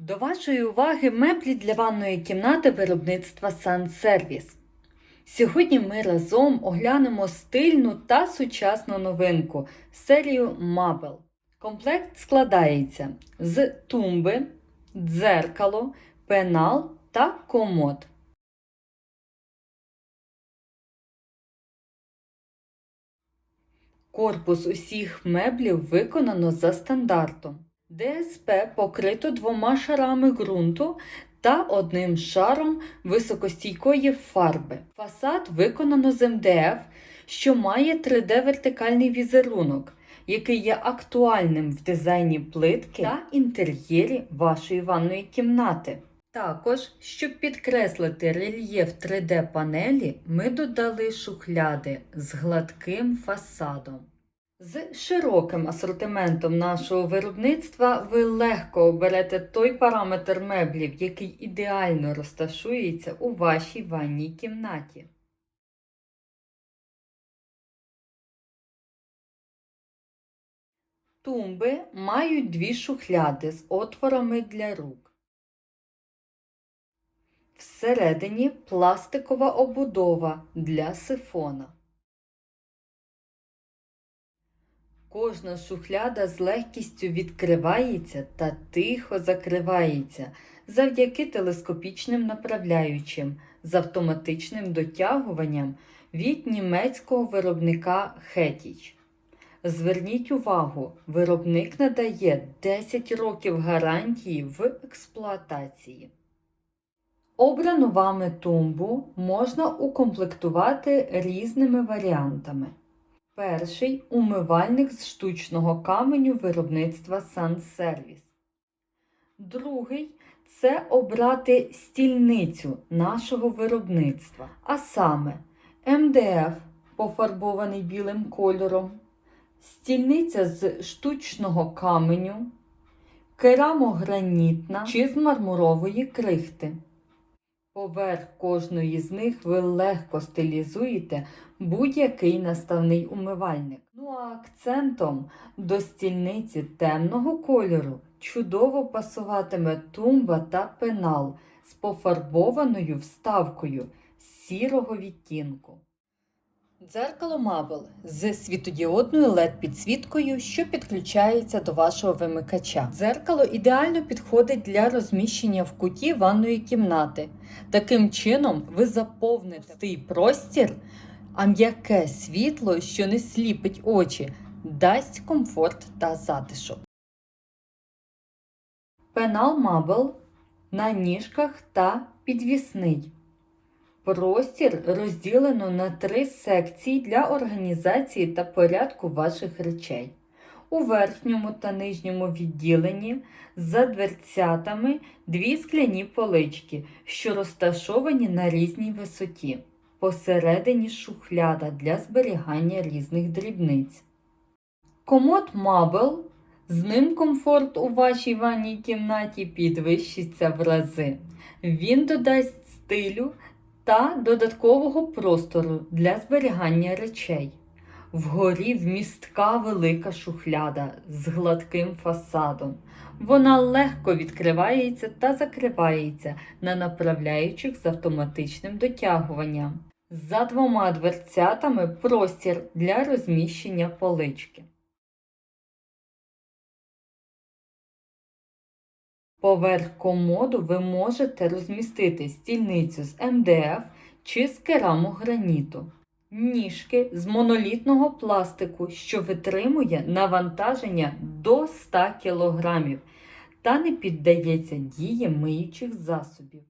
До вашої уваги меблі для ванної кімнати виробництва Сансервіс. Сьогодні ми разом оглянемо стильну та сучасну новинку серію Мабел. Комплект складається з тумби, дзеркало, пенал та комод. Корпус усіх меблів виконано за стандартом. ДСП покрито двома шарами ґрунту та одним шаром високостійкої фарби. Фасад виконано з МДФ, що має 3D-вертикальний візерунок, який є актуальним в дизайні плитки та інтер'єрі вашої ванної кімнати. Також, щоб підкреслити рельєф 3D-панелі, ми додали шухляди з гладким фасадом. З широким асортиментом нашого виробництва ви легко оберете той параметр меблів, який ідеально розташується у вашій ванній кімнаті. Тумби мають дві шухляди з отворами для рук. Всередині пластикова обудова для сифона. Кожна шухляда з легкістю відкривається та тихо закривається завдяки телескопічним направляючим з автоматичним дотягуванням від німецького виробника Хетіч. Зверніть увагу, виробник надає 10 років гарантії в експлуатації. Обрану вами тумбу можна укомплектувати різними варіантами. Перший умивальник з штучного каменю виробництва Сансервіс. Другий це обрати стільницю нашого виробництва, а саме МДФ, пофарбований білим кольором, стільниця з штучного каменю, керамогранітна чи з мармурової крихти. Поверх кожної з них ви легко стилізуєте будь-який наставний умивальник. Ну а акцентом до стільниці темного кольору чудово пасуватиме тумба та пенал з пофарбованою вставкою сірого відтінку. Дзеркало Мабел з світодіодною LED-підсвіткою, що підключається до вашого вимикача. Дзеркало ідеально підходить для розміщення в куті ванної кімнати. Таким чином, ви заповните цей простір, а м'яке світло, що не сліпить очі, дасть комфорт та затишок. Пенал Мабел на ніжках та підвісний. Простір розділено на три секції для організації та порядку ваших речей. У верхньому та нижньому відділенні за дверцятами дві скляні полички, що розташовані на різній висоті. Посередині шухляда для зберігання різних дрібниць. Комод Мабел. З ним комфорт у вашій ванній кімнаті підвищиться в рази. Він додасть стилю та додаткового простору для зберігання речей. Вгорі вмістка велика шухляда з гладким фасадом. Вона легко відкривається та закривається на направляючих з автоматичним дотягуванням. За двома дверцятами простір для розміщення полички. Поверх комоду ви можете розмістити стільницю з МДФ чи з керамограніту, ніжки з монолітного пластику, що витримує навантаження до 100 кг та не піддається дії миючих засобів.